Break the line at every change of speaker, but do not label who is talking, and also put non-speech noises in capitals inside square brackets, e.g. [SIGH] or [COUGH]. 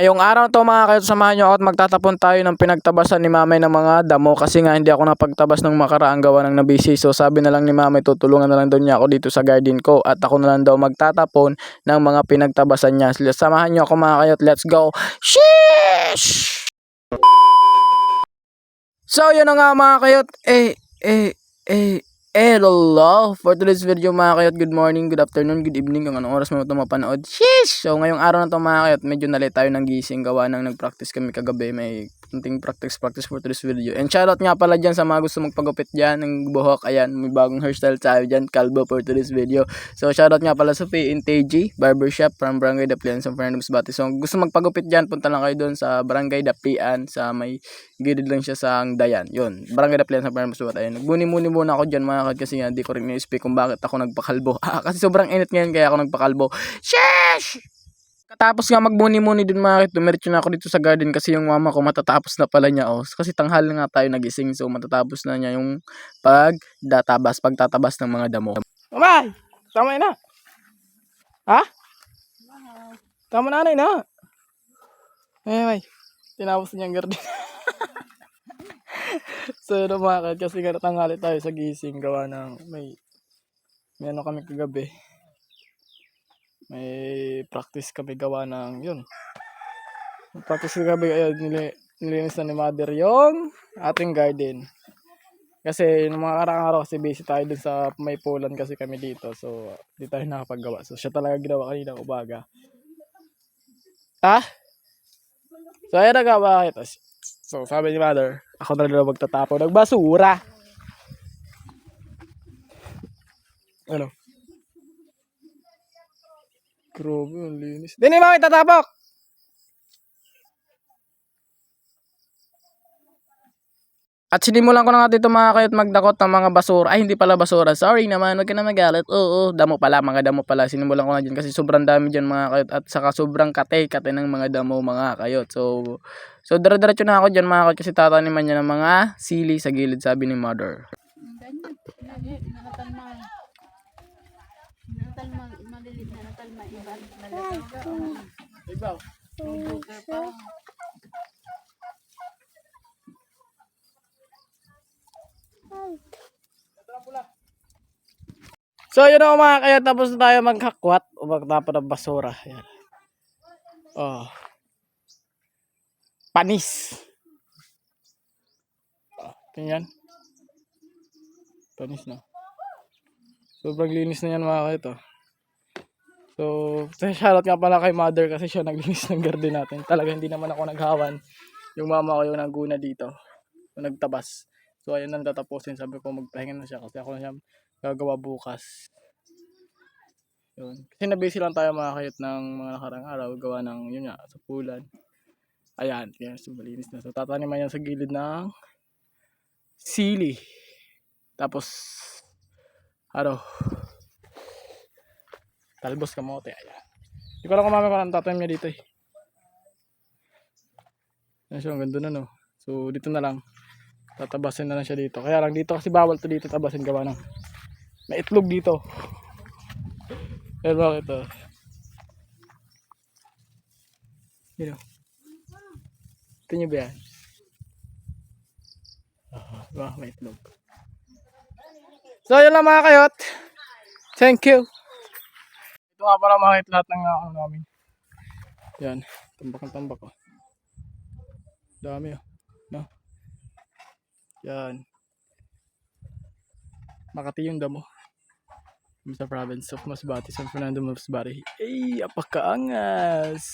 Ngayong araw to mga kayo, samahan nyo ako at magtatapon tayo ng pinagtabasan ni mamay ng mga damo kasi nga hindi ako napagtabas ng makaraang gawa ng nabisi. So sabi na lang ni mamay tutulungan na lang daw niya ako dito sa garden ko at ako na lang daw magtatapon ng mga pinagtabasan niya. Samahan nyo ako mga kayo at let's go. Sheesh! So yun na nga mga kayot, eh, eh, eh, Hello! For today's video mga kayot, good morning, good afternoon, good evening, kung anong oras mo ito mapanood. Sheesh! So ngayong araw na ito mga kayot, medyo nalit tayo ng gising gawa ng nag-practice kami kagabi. May kunting practice-practice for today's video. And shoutout nga pala dyan sa mga gusto magpagupit dyan ng buhok. Ayan, may bagong hairstyle tayo dyan, kalbo for today's video. So shoutout nga pala sa PNTG Barbershop from Barangay Dapian, San Fernando Masbate. So gusto magpagupit dyan, punta lang kayo doon sa Barangay Dapian sa may gilid lang siya sa ang Dayan. Yun, Barangay Dapian sa Fernando Masbate. Ayun, nagbuni-muni muna ako dyan mga kayot kasi nga di ko rin i-speak kung bakit ako nagpakalbo. [LAUGHS] Ah, kasi sobrang init ngayon kaya ako nagpakalbo. Sheesh! Katapos nga magbuni-muni din mga kayot, dumiretso na ako dito sa garden kasi yung mama ko matatapos na pala niya. Oh. Kasi tanghal na nga tayo nagising so matatapos na niya yung pagdatabas, pagtatabas ng mga damo. Mamay! Tama na! Ha? Tama na na. Ay, ay. Tinapos niya ang garden. [LAUGHS] so yun mga kasi nga natanghali tayo sa gising gawa ng may may ano kami kagabi. May practice kami gawa ng yun. Practice kami ayun, nili, nilinis na ni mother yung ating garden. Kasi nung mga karang araw kasi busy tayo dun sa may pulan kasi kami dito. So, di tayo nakapaggawa. So, siya talaga ginawa kanina umaga. Ha? So, ayan na nga bakit. So, sabi ni mother, ako na lang magtatapo ng basura. Ano? Grabe, ang linis. Dini, mami, tatapok! At sinimulan ko na nga dito mga kayot magdakot ng mga basura. Ay, hindi pala basura. Sorry naman, wag ka na magalit. Oo, damo pala, mga damo pala. Sinimulan ko na dyan kasi sobrang dami dyan mga kayot. At saka sobrang kate-kate ng mga damo mga kayot. So, so dara-diretso na ako dyan mga kayot kasi tataniman niya ng mga sili sa gilid sabi ni mother.
Ganyan. Nakatalma, malilit na natalma. Iba.
Ibaw.
Buga pa.
So, yun ako mga kaya tapos na tayo maghakwat o magtapon ng basura. Yan. Oh. Panis. Oh, tingnan. Panis na. Sobrang linis na yan mga kaya to. So, [LAUGHS] shoutout nga pala kay mother kasi siya naglinis ng garden natin. Talaga hindi naman ako naghawan. Yung mama ko yung naguna dito. Yung nagtabas. So, ayun lang tatapusin. Sabi ko magpahinga na siya kasi ako na siya gagawa bukas. Yun. Kasi nabisi lang tayo mga kayot ng mga nakarang araw. Gawa ng, yun nga, sa pulan. Ayan, yan, so malinis na. So, tataniman yan sa gilid ng sili. Tapos, ano, talbos kamote. Ayan. Hindi ko kumamay kung anong tatanim niya dito eh. Ayan siya, ang ganda na no. So, dito na lang. Tatabasin na lang siya dito. Kaya lang dito kasi bawal to dito tabasin gawa ng may itlog dito. Pero bakit to? Yun. Ito nyo ba yan? Ah, diba? May itlog. So, yun lang mga kayot. Thank you. Ito nga para makita lahat ng ano namin. Yan. Tambak ng tambak oh. Dami oh. No? Yan. Makati yung damo. Sa province of Masbate, San Fernando Masbate. Ay, apakaangas!